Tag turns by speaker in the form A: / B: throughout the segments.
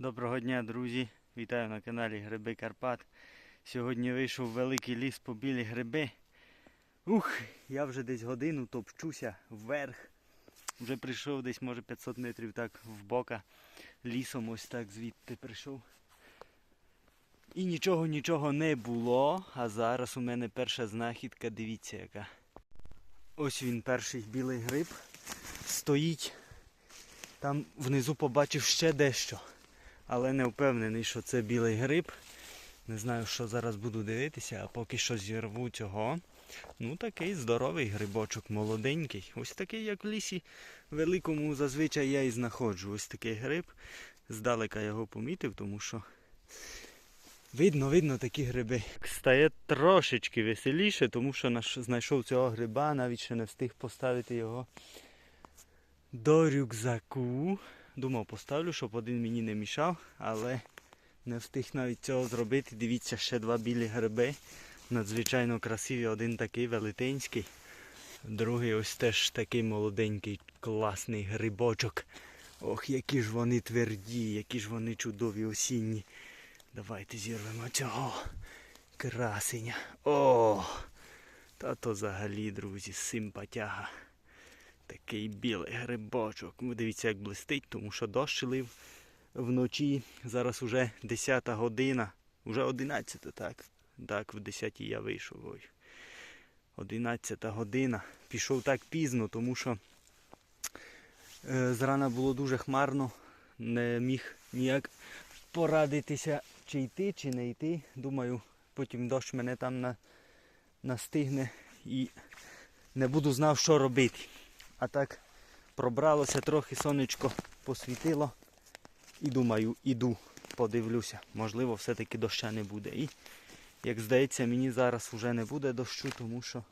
A: Доброго дня, друзі! Вітаю на каналі Гриби Карпат. Сьогодні вийшов великий ліс по білі гриби. Ух, я вже десь годину топчуся вверх. Вже прийшов десь, може, 500 метрів так в бока. Лісом ось так звідти прийшов. І нічого, нічого не було. А зараз у мене перша знахідка, дивіться яка. Ось він перший білий гриб. Стоїть. Там внизу побачив ще дещо але не впевнений, що це білий гриб. Не знаю, що зараз буду дивитися, а поки що зірву цього. Ну, такий здоровий грибочок, молоденький. Ось такий, як в лісі великому зазвичай я і знаходжу. Ось такий гриб. Здалека його помітив, тому що видно, видно такі гриби. Стає трошечки веселіше, тому що знайшов цього гриба, навіть ще не встиг поставити його до рюкзаку. Думав, поставлю, щоб один мені не мішав, але не встиг навіть цього зробити. Дивіться, ще два білі гриби. Надзвичайно красиві. Один такий велетенський, другий ось теж такий молоденький, класний грибочок. Ох, які ж вони тверді, які ж вони чудові осінні. Давайте зірвемо цього красеня. О! Та то взагалі, друзі, симпатяга. Такий білий грибочок. Ви Дивіться, як блистить, тому що дощ лив вночі. Зараз уже 10 година. Уже 11, так. Так, в 10 я вийшов. Ой. 11 година. Пішов так пізно, тому що е, зрана було дуже хмарно. Не міг ніяк порадитися, чи йти, чи не йти. Думаю, потім дощ мене там на, настигне і не буду знав, що робити. А так пробралося трохи, сонечко посвітило. І думаю, іду, подивлюся. Можливо, все-таки доща не буде. І, як здається, мені зараз вже не буде дощу, тому що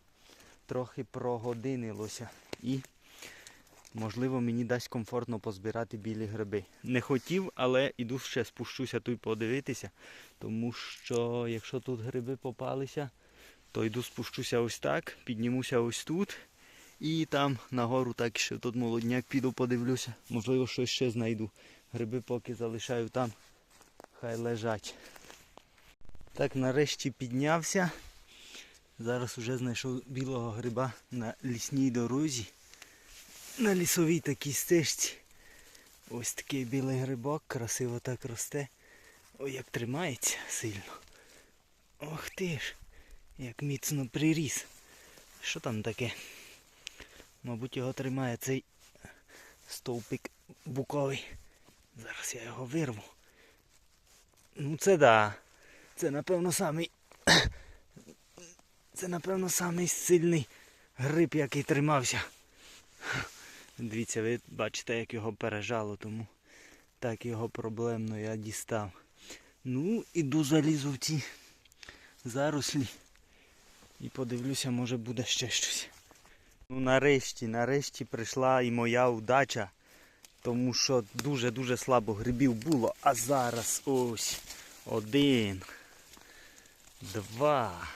A: трохи прогодинилося. І, можливо, мені дасть комфортно позбирати білі гриби. Не хотів, але іду ще спущуся тут подивитися. Тому що якщо тут гриби попалися, то йду спущуся ось так, піднімуся ось тут. І там нагору так ще тут молодняк піду подивлюся. Можливо, щось ще знайду. Гриби поки залишаю там. Хай лежать. Так, нарешті піднявся. Зараз уже знайшов білого гриба на лісній дорозі. На лісовій такій стежці. Ось такий білий грибок, красиво так росте. Ой, як тримається сильно. Ох ти ж, як міцно приріс. Що там таке? Мабуть, його тримає цей стовпик буковий. Зараз я його вирву. Ну це да. Це напевно самий. Це напевно самий сильний гриб, який тримався. Дивіться, ви бачите, як його пережало, тому так його проблемно я дістав. Ну, іду залізу в ці зарослі і подивлюся, може буде ще щось. Ну нарешті, нарешті прийшла і моя удача, тому що дуже-дуже слабо грибів було. А зараз ось один, два.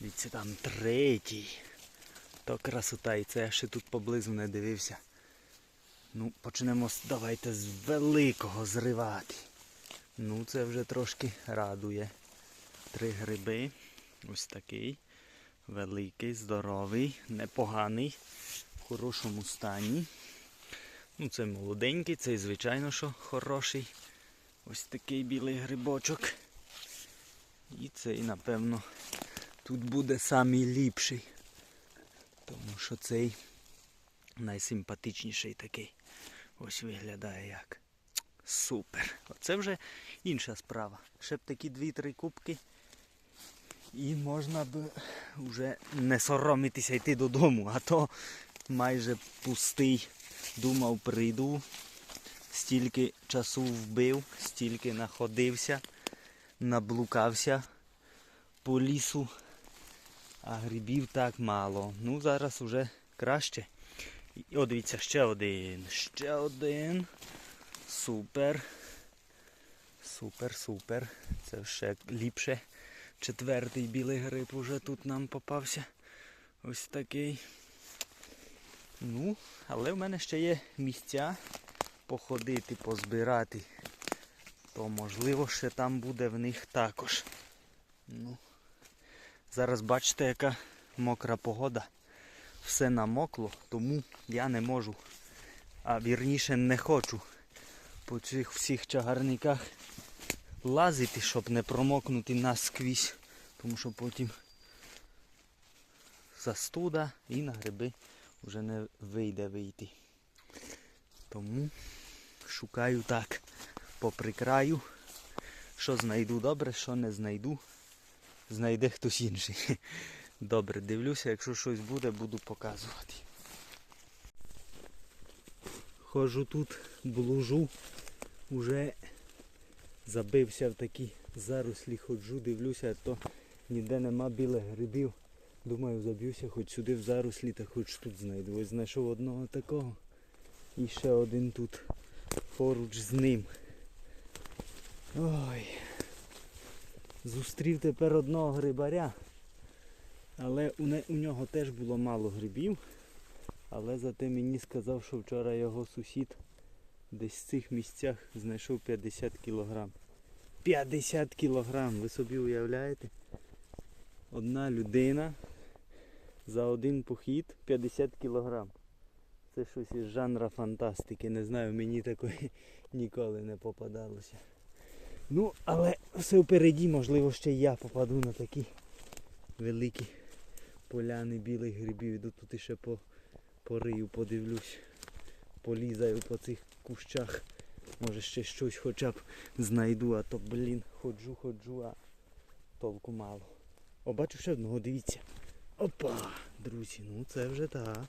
A: Дивіться, там третій. То красота, і це я ще тут поблизу не дивився. Ну, почнемо давайте з великого зривати. Ну, це вже трошки радує. Три гриби. Ось такий. Великий, здоровий, непоганий, в хорошому стані. Ну, це молоденький, цей, звичайно, що хороший. Ось такий білий грибочок. І цей, напевно, тут буде самий ліпший. Тому що цей найсимпатичніший такий. Ось виглядає як. Супер. Оце вже інша справа. Ще б такі дві-три кубки. І можна б вже не соромитися йти додому, а то майже пустий. Думав, прийду, стільки часу вбив, стільки находився, наблукався по лісу, а грибів так мало. Ну, зараз вже краще. І, О, дивіться, ще один. Ще один. Супер. Супер, супер. Це ще ліпше. Четвертий білий гриб уже тут нам попався. Ось такий. Ну, але в мене ще є місця походити, позбирати то можливо ще там буде в них також. Ну, зараз бачите, яка мокра погода. Все намокло, тому я не можу, а вірніше не хочу по цих всіх чагарниках лазити, щоб не промокнути насквізь, тому що потім застуда і на гриби вже не вийде вийти. Тому шукаю так попри краю. Що знайду добре, що не знайду, знайде хтось інший. Добре, дивлюся, якщо щось буде, буду показувати. Хожу тут, блужу, уже забився в такі зарослі, ходжу, дивлюся, то ніде нема білих грибів. Думаю, заб'юся хоч сюди в зарослі, та хоч тут знайду. Ось знайшов одного такого. І ще один тут поруч з ним. Ой. Зустрів тепер одного грибаря. Але у, не, у нього теж було мало грибів. Але зате мені сказав, що вчора його сусід десь в цих місцях знайшов 50 кілограм. 50 кілограм, ви собі уявляєте? Одна людина за один похід 50 кілограм. Це щось із жанра фантастики. Не знаю, мені такої ніколи не попадалося. Ну, але все впереді, можливо, ще я попаду на такі великі поляни білих грибів. Іду тут іще по порию, подивлюсь, полізаю по цих кущах. Може ще щось хоча б знайду, а то, блін, ходжу, ходжу, а толку мало. О, бачу ще одного, дивіться. Опа! Друзі, ну це вже та.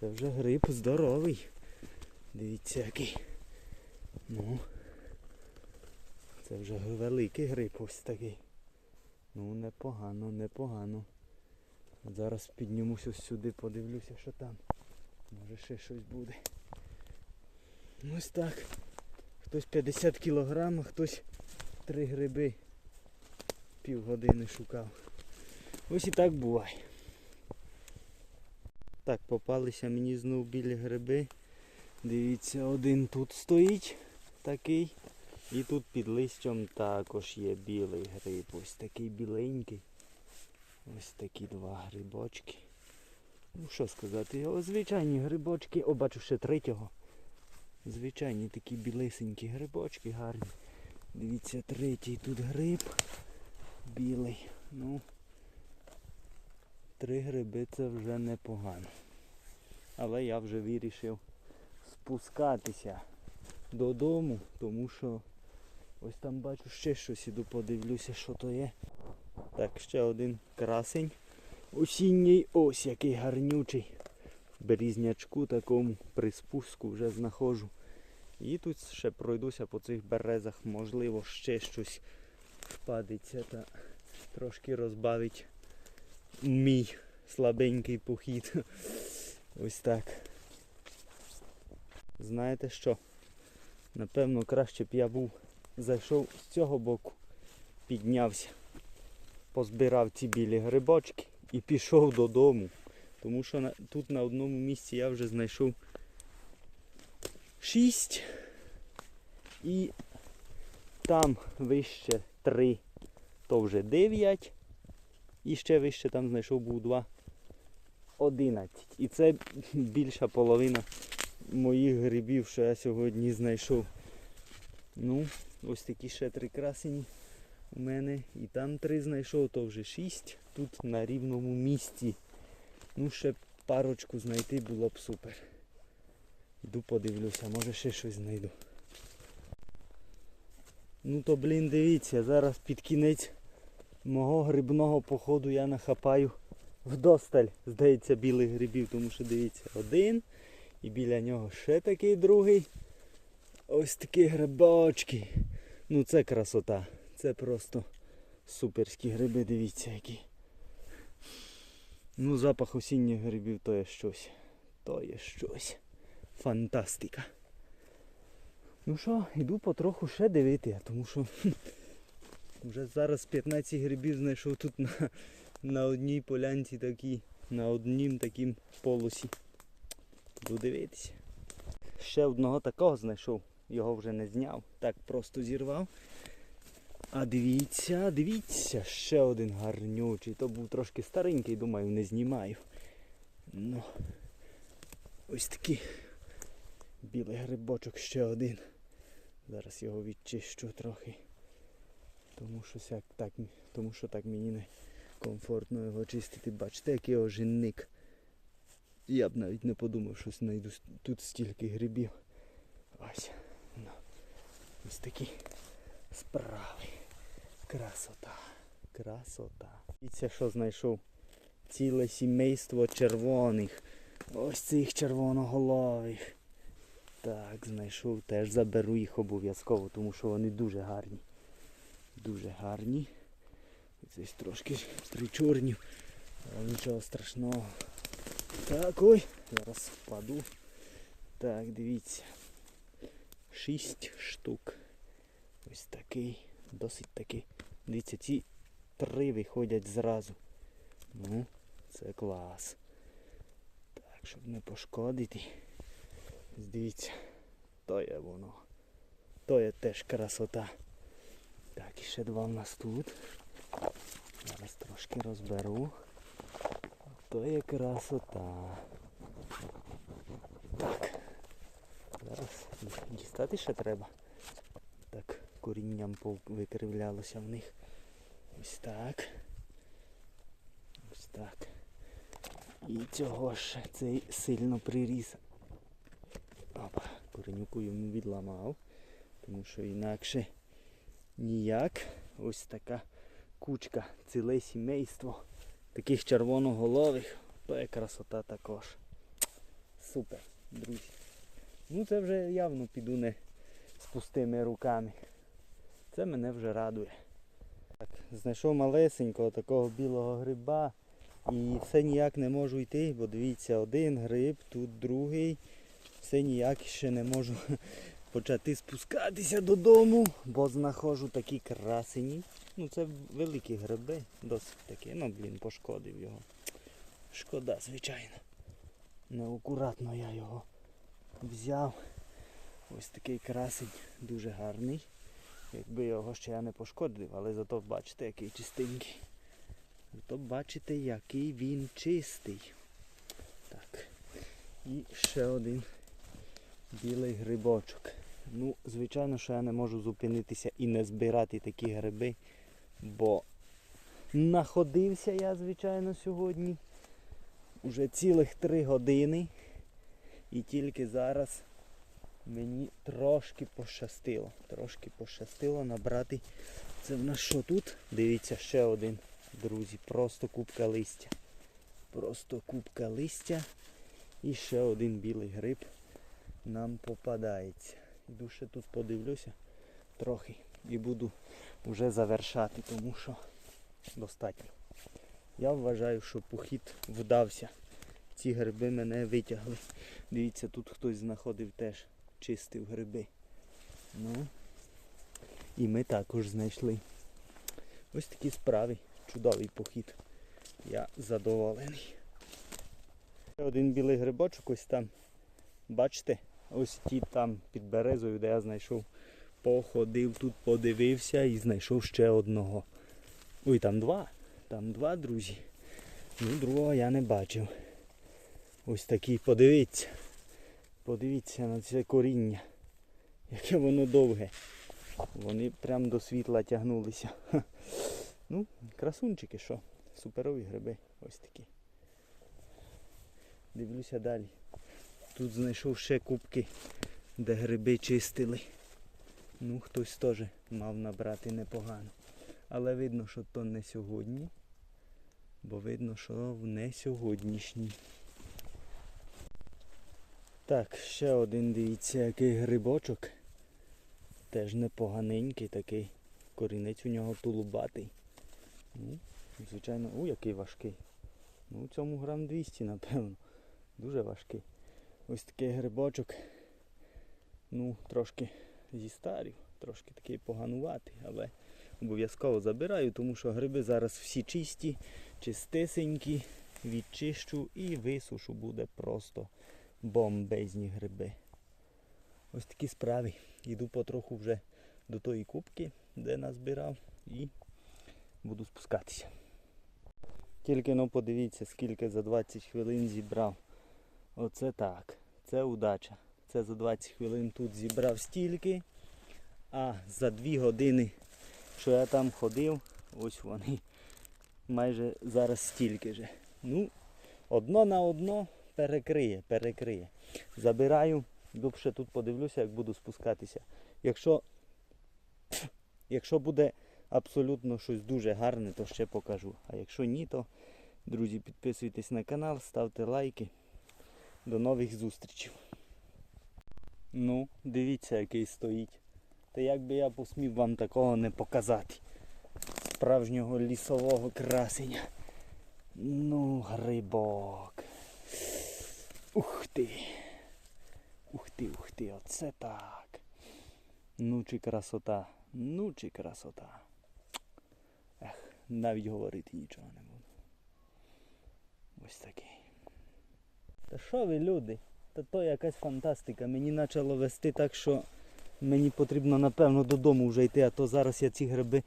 A: Це вже гриб здоровий. Дивіться який. Ну. Це вже великий гриб ось такий. Ну непогано, непогано. Зараз піднімусь ось сюди, подивлюся, що там. Може ще щось буде. Ось так. Хтось 50 кілограм, а хтось 3 гриби півгодини шукав. Ось і так буває. Так, попалися мені знов білі гриби. Дивіться, один тут стоїть такий. І тут під листям також є білий гриб. Ось такий біленький. Ось такі два грибочки. Ну що сказати, звичайні грибочки. О, бачу ще третього. Звичайні такі білисенькі грибочки гарні. Дивіться, третій тут гриб. Білий. Ну, три гриби це вже непогано. Але я вже вирішив спускатися додому, тому що ось там бачу ще щось, іду подивлюся, що то є. Так, ще один красень. Осінній ось який гарнючий. Берізнячку такому при спуску вже знаходжу. І тут ще пройдуся по цих березах, можливо, ще щось впадеться та трошки розбавить мій слабенький похід. Ось так. Знаєте що? Напевно, краще б я був зайшов з цього боку, піднявся, позбирав ці білі грибочки і пішов додому. Тому що тут на одному місці я вже знайшов 6 і там вище 3, то вже 9. І ще вище там знайшов був 2. 11. І це більша половина моїх грибів, що я сьогодні знайшов. Ну, ось такі ще три красені у мене. І там три знайшов, то вже шість. Тут на рівному місці. Ну, ще парочку знайти було б супер. Йду подивлюся, може ще щось знайду. Ну то блін дивіться, зараз під кінець мого грибного походу я нахапаю вдосталь, здається, білих грибів, тому що дивіться, один і біля нього ще такий другий. Ось такі грибочки. Ну це красота. Це просто суперські гриби, дивіться які. Ну запах осінніх грибів то є щось. То є щось. Фантастика. Ну що, йду потроху ще дивити, тому що вже зараз 15 грибів знайшов тут на, на одній полянці такій, на однім таким полосі. Буду дивитися. Ще одного такого знайшов. його вже не зняв. Так просто зірвав. А дивіться, дивіться, ще один гарнючий. То був трошки старенький, думаю, не знімаю. Ну, ось такий білий грибочок ще один. Зараз його відчищу трохи. Тому що, сяк, так, тому що так мені не комфортно його чистити. Бачите, який ожинник. Я б навіть не подумав, що знайду тут стільки грибів. Ось. Ну, ось такі справи. Красота. Красота. Дивіться, що знайшов. Ціле сімейство червоних. Ось цих червоноголових. Так, знайшов, теж заберу їх обов'язково, тому що вони дуже гарні. Дуже гарні. Ось трошки причорнів, але нічого страшного. Так, ой, зараз впаду. Так, дивіться. Шість штук. Ось такий, досить такий. Дивіться, ці три виходять зразу. Ну, це клас. Так, щоб не пошкодити. Дивіться, то є воно. То є теж красота. Так, і ще два в нас тут. Зараз трошки розберу. То є красота. Так. Зараз дістати ще треба. Корінням викривлялося в них. Ось так. Ось так. І цього ж цей сильно приріс. Опа, коренюку йому відламав, тому що інакше ніяк. Ось така кучка, ціле сімейство таких червоноголових. То красота також. Супер, друзі. Ну це вже явно піду не з пустими руками. Це мене вже радує. Так, знайшов малесенького такого білого гриба. І все ніяк не можу йти, бо дивіться, один гриб, тут другий. Все ніяк ще не можу почати спускатися додому, бо знаходжу такі красені. Ну це великі гриби, досить такі. Ну блін, пошкодив його. Шкода, звичайно. Неакуратно я його взяв. Ось такий красень, дуже гарний. Якби його ще я не пошкодив, але зато бачите, який чистенький. Зато бачите, який він чистий. Так. І ще один білий грибочок. Ну, звичайно, що я не можу зупинитися і не збирати такі гриби, бо находився я, звичайно, сьогодні. Уже цілих три години. І тільки зараз мені трошки пощастило. Трошки пощастило набрати. Це в нас що тут? Дивіться, ще один, друзі. Просто кубка листя. Просто кубка листя. І ще один білий гриб нам попадається. Іду ще тут подивлюся трохи і буду вже завершати, тому що достатньо. Я вважаю, що похід вдався. Ці гриби мене витягли. Дивіться, тут хтось знаходив теж, чистив гриби. Ну, і ми також знайшли. Ось такі справи. Чудовий похід. Я задоволений. Один білий грибочок ось там. Бачите? Ось ті там під березою, де я знайшов. Походив тут, подивився і знайшов ще одного. Ой, там два. Там два, друзі. Ну, другого я не бачив. Ось такий, подивіться. Подивіться на це коріння. Яке воно довге. Вони прям до світла тягнулися. Ха. Ну, красунчики, що? Суперові гриби. Ось такі. Дивлюся далі. Тут знайшов ще кубки, де гриби чистили. Ну, хтось теж мав набрати непогано. Але видно, що то не сьогодні. Бо видно, що не сьогоднішній. Так, ще один, дивіться, який грибочок. Теж непоганенький такий. Корінець у нього тулубатий. Ну, звичайно, у який важкий. Ну, цьому грам 200, напевно. Дуже важкий. Ось такий грибочок. Ну, трошки зістарів, трошки такий погануватий, але обов'язково забираю, тому що гриби зараз всі чисті, чистесенькі, відчищу і висушу буде просто бомбезні гриби. Ось такі справи. Йду потроху вже до тої кубки, де назбирав, і буду спускатися. Тільки ну подивіться, скільки за 20 хвилин зібрав. Оце так. Це удача. Це за 20 хвилин тут зібрав стільки, а за 2 години, що я там ходив, ось вони майже зараз стільки же. Ну, одно на одно перекриє, перекриє. Забираю, довше тут подивлюся, як буду спускатися. Якщо, якщо буде абсолютно щось дуже гарне, то ще покажу. А якщо ні, то, друзі, підписуйтесь на канал, ставте лайки. До нових зустрічей. Ну, дивіться, який стоїть. Та як би я посмів вам такого не показати. Справжнього лісового красення. Ну, грибок. Ти. Ух ти, ух ти, оце так. Ну чи красота. Ну чи красота. Ех, навіть говорити нічого не буду. Ось такий. Та що ви люди? Та то якась фантастика. Мені почало вести так, що мені потрібно напевно додому вже йти, а то зараз я ці гриби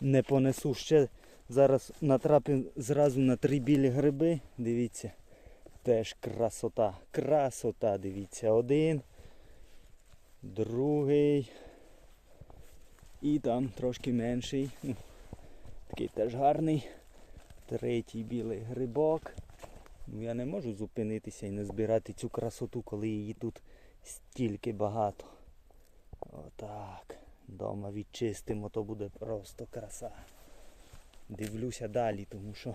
A: не понесу. Ще зараз натрапив зразу на три білі гриби. Дивіться. Теж красота. Красота, дивіться. Один. Другий. І там трошки менший. Ну, такий теж гарний. Третій білий грибок. Ну я не можу зупинитися і не збирати цю красоту, коли її тут стільки багато. Отак. Дома відчистимо, то буде просто краса. Дивлюся далі, тому що.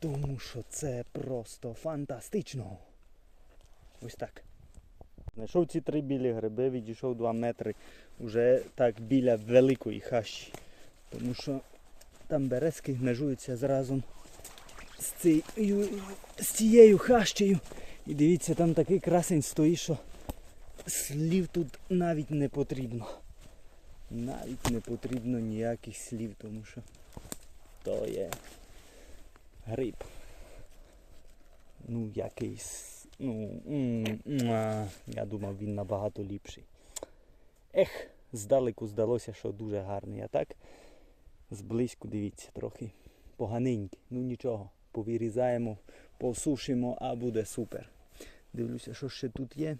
A: Тому що це просто фантастично. Ось так. Знайшов ці три білі гриби, відійшов 2 метри вже так біля великої хащі. Тому що там березки межуються зразу з цією, з цією хащею. І дивіться, там такий красень стоїть, що слів тут навіть не потрібно. Навіть не потрібно ніяких слів, тому що то є гриб. Ну, якийсь. Ну, я думав, він набагато ліпший. Ех, здалеку здалося, що дуже гарний. А так, зблизьку дивіться, трохи поганенький. Ну нічого, повирізаємо, посушимо, а буде супер. Дивлюся, що ще тут є.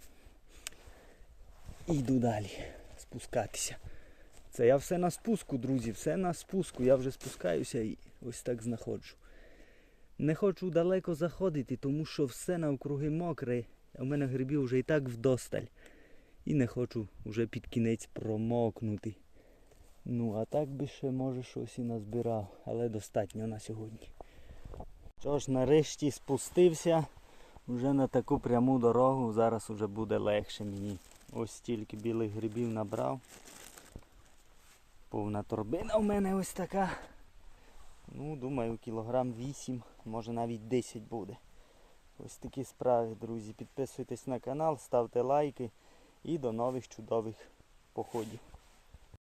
A: І йду далі спускатися. Це я все на спуску, друзі, все на спуску. Я вже спускаюся і ось так знаходжу. Не хочу далеко заходити, тому що все навкруги мокре. А в мене грибів вже і так вдосталь. І не хочу вже під кінець промокнути. Ну, а так би ще може щось і назбирав, але достатньо на сьогодні. Що ж, нарешті спустився вже на таку пряму дорогу, зараз вже буде легше мені. Ось стільки білих грибів набрав. Повна торбина у мене ось така. Ну, думаю, кілограм 8, може навіть 10 буде. Ось такі справи, друзі. Підписуйтесь на канал, ставте лайки і до нових чудових походів.